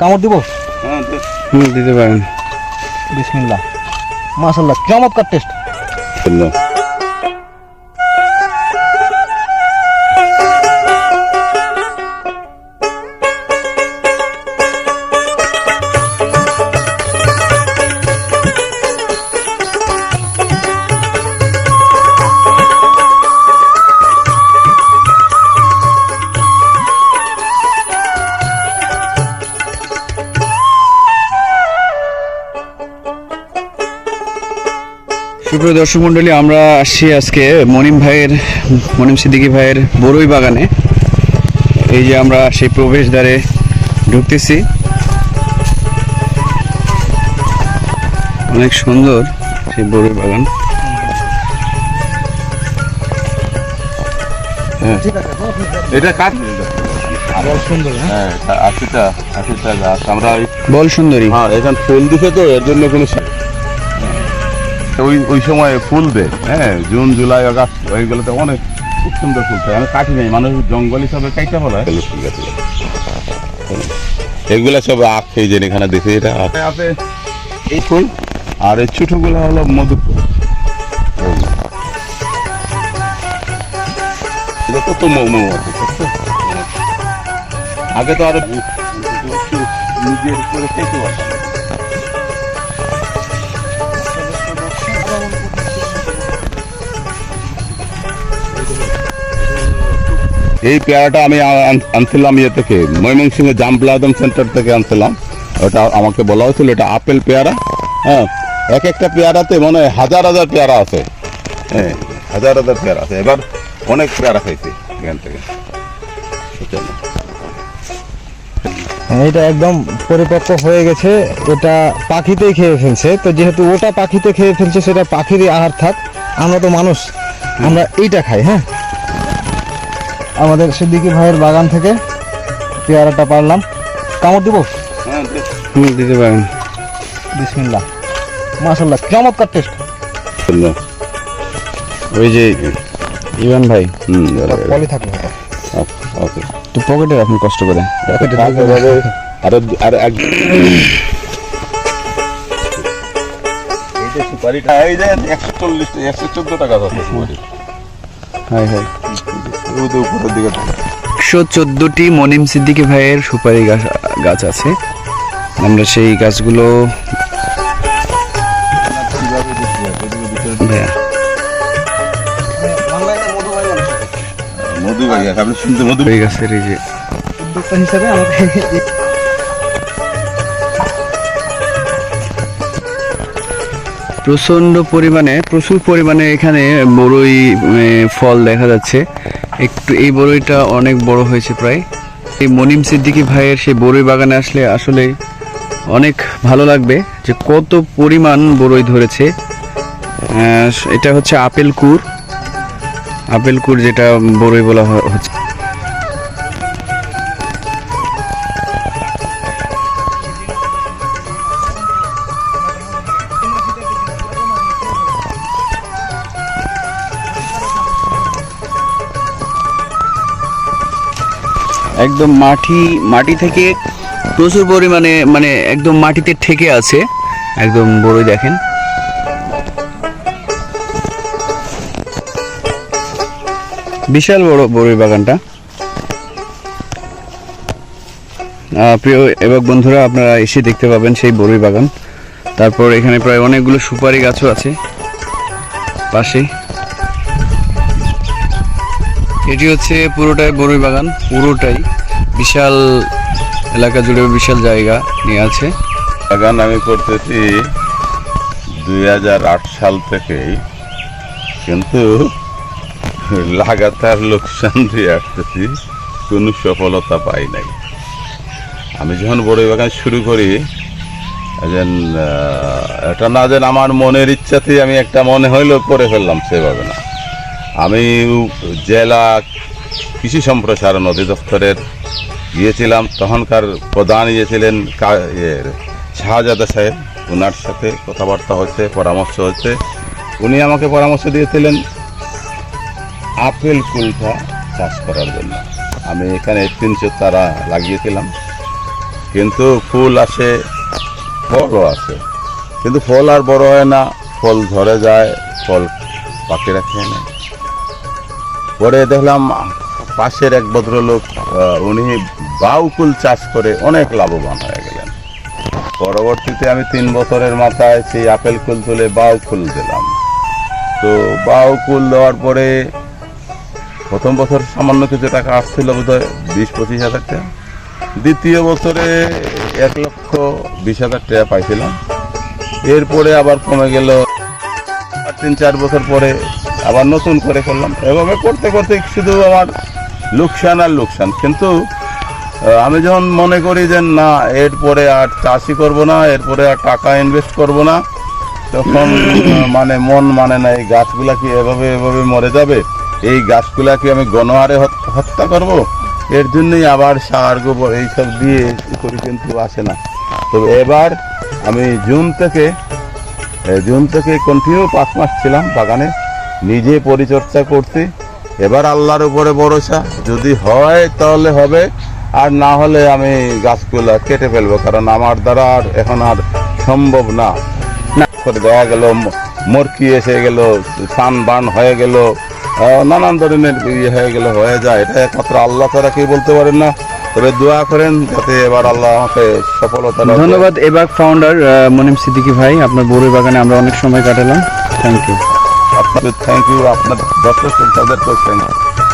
কামড় দিব? হ্যাঁ হুম দিতে পারেন। বিসমিল্লাহ। মাশাল্লাহ চমৎকার টেস্ট। সুপ্রিয় দর্শক মণ্ডলী আমরা আসছি আজকে মনিম ভাইয়ের মনিম সিদ্দিকী ভাইয়ের বড়ই বাগানে। এই যে আমরা সেই প্রবেশদ্বারে ঢুকতেছি। অনেক সুন্দর সেই বড়ই বাগান। এটা হ্যাঁ। গাছ আমরা ওই বল সুন্দরী। হ্যাঁ এখানে ফুল দিছে তো এর জন্য কোনো ওই ওই সময় ফুল দেয় হ্যাঁ জুন জুলাই আগস্ট ওইগুলোতে অনেক খুব সুন্দর ফুল থাকে আমি কাটি নাই মানুষ জঙ্গল হিসাবে কাইটা বলা। ঠিক আছে এগুলা সব আখ এই যে এখানে দেখে এটা আছে এই ফুল আর এই ছোটগুলো হলো মধু ফুল। কত আছে আগে তো আরও নিজের করে খেতে পারতাম এই পেয়ারাটা আমি আনছিলাম ইয়ে থেকে ময়মনসিংহ জামপ্লাদম সেন্টার থেকে আনছিলাম। ওটা আমাকে বলা হয়েছিল এটা আপেল পেয়ারা। হ্যাঁ এক একটা পেয়ারাতে মনে হয় হাজার হাজার পেয়ারা আছে। হ্যাঁ হাজার হাজার পেয়ারা আছে। এবার অনেক পেয়ারা খাইছে এখান থেকে। এটা একদম পরিপক্ক হয়ে গেছে। এটা পাখিতেই খেয়ে ফেলছে। তো যেহেতু ওটা পাখিতে খেয়ে ফেলছে সেটা পাখিরই আহার থাক। আমরা তো মানুষ আমরা এইটা খাই হ্যাঁ? আমাদের সিদ্দিকি ভাইয়ের বাগান থেকে পেয়ারাটা পারলাম। কামড় দিব? হ্যাঁ দিতে পারেন। বিসমিল্লাহ। মাশাল্লাহ চমৎকার টেস্ট। ওই যে ইভান ভাই। পলি থাকবে ওকে। তো পকেটে আপনি কষ্ট করে। আর। আরও আর এক সুপারিটা এই যে একশো চল্লিশ একশো চোদ্দ টাকা হাই হাই। একশো চোদ্দোটি মনিম সিদ্দিকি ভাইয়ের সুপারি গাছ গাছ আছে। আমরা সেই গাছগুলো গাছের এই যে হিসাবে আমাকে প্রচণ্ড পরিমাণে প্রচুর পরিমাণে এখানে বড়ই ফল দেখা যাচ্ছে। একটু এই বড়ইটা অনেক বড় হয়েছে প্রায়। এই মনিম সিদ্দিকি ভাইয়ের সেই বড়ই বাগানে আসলে আসলে অনেক ভালো লাগবে যে কত পরিমাণ বড়ই ধরেছে। এটা হচ্ছে আপেল কুর। আপেল কুর যেটা বড়ই বলা হচ্ছে। একদম মাটি মাটি থেকে প্রচুর পরিমাণে মানে একদম মাটিতে ঠেকে আছে। একদম বড়ই দেখেন। বিশাল বড়, বড়ই বাগানটা। প্রিয় এবং বন্ধুরা, আপনারা এসে দেখতে পাবেন সেই বড়ই বাগান। তারপর এখানে প্রায় অনেকগুলো সুপারি গাছও আছে। পাশেই। এটি হচ্ছে পুরোটাই বড়ই বাগান, পুরোটাই বিশাল এলাকা জুড়ে বিশাল জায়গা নিয়ে আছে। বাগান আমি করতেছি দুই হাজার আট সাল থেকেই, কিন্তু লাগাতার লোকসান দিয়ে আসতেছি, কোনো সফলতা পাই নাই। আমি যখন বড় বাগান শুরু করি, যেন এটা না যেন আমার মনের ইচ্ছাতেই আমি একটা মনে হইল করে ফেললাম সেভাবে না। আমি জেলা কৃষি সম্প্রসারণ অধিদপ্তরের গিয়েছিলাম। তখনকার প্রধান গিয়েছিলেন কা- ইয়ের শাহজাদা সাহেব। ওনার সাথে কথাবার্তা হয়েছে, পরামর্শ হয়েছে। উনি আমাকে পরামর্শ দিয়েছিলেন, আপেল কুলটা চাষ করার জন্য। আমি এখানে তিনশো তারা লাগিয়েছিলাম। কিন্তু ফুল আসে, ফলও আসে। কিন্তু ফল আর বড় হয় না, ফল ঝরে যায়, ফল পাখিরা খেয়ে নেয় পরে দেখলাম পাশের এক ভদ্রলোক উনি বাউকুল চাষ করে অনেক লাভবান হয়ে গেলেন। পরবর্তীতে আমি তিন বছরের মাথায় সেই আপেল কুল তুলে বাউকুল দিলাম। তো বাউকুল দেওয়ার পরে প্রথম বছর সামান্য কিছু টাকা আসছিল বোধ হয় বিশ, পঁচিশ হাজার টাকা। দ্বিতীয় বছরে এক লক্ষ বিশ হাজার টাকা পাইছিলাম। এরপরে আবার কমে গেল তিন, চার বছর পরে আবার নতুন করে করলাম। এভাবে করতে করতে শুধু আমার লোকসান আর লোকসান। কিন্তু আমি যখন মনে করি যে না, এরপরে আর চাষই করব না, এরপরে আর টাকা ইনভেস্ট করব না, তখন মানে মন মানে না, এই গাছগুলা কি এভাবে এভাবে মরে যাবে? এই গাছগুলা কি আমি গণহারে হত- হত্যা করব? এর জন্যই আবার সার, গোবর এইসব দিয়ে করি কিন্তু আসে না। তবে এবার আমি জুন থেকে জুন থেকে কন্টিনিউ পাঁচ মাস ছিলাম বাগানে। নিজে পরিচর্যা করছি। এবার আল্লাহর উপরে ভরসা। যদি হয় তাহলে হবে। আর না হলে আমি গাছগুলা কেটে ফেলব কারণ আমার দ্বারা আর এখন আর সম্ভব না। করে দেওয়া গেল মরকি এসে গেল সান বান হয়ে গেল নানান ধরনের ইয়ে হয়ে গেল হয়ে যায়। এটা একমাত্র আল্লাহ তারা কেউ বলতে পারেন না। তবে দোয়া করেন যাতে এবার আল্লাহ আমাকে সফলতা ধন্যবাদ এবাক ফাউন্ডার মনিম সিদ্দিকী ভাই। আপনার বড়ই বাগানে আমরা অনেক সময় কাটালাম। থ্যাংক ইউ আপনাদের থ্যাংক ইউ আপনার দর্শক শ্রোতাদেরকেও থ্যাংক ইউ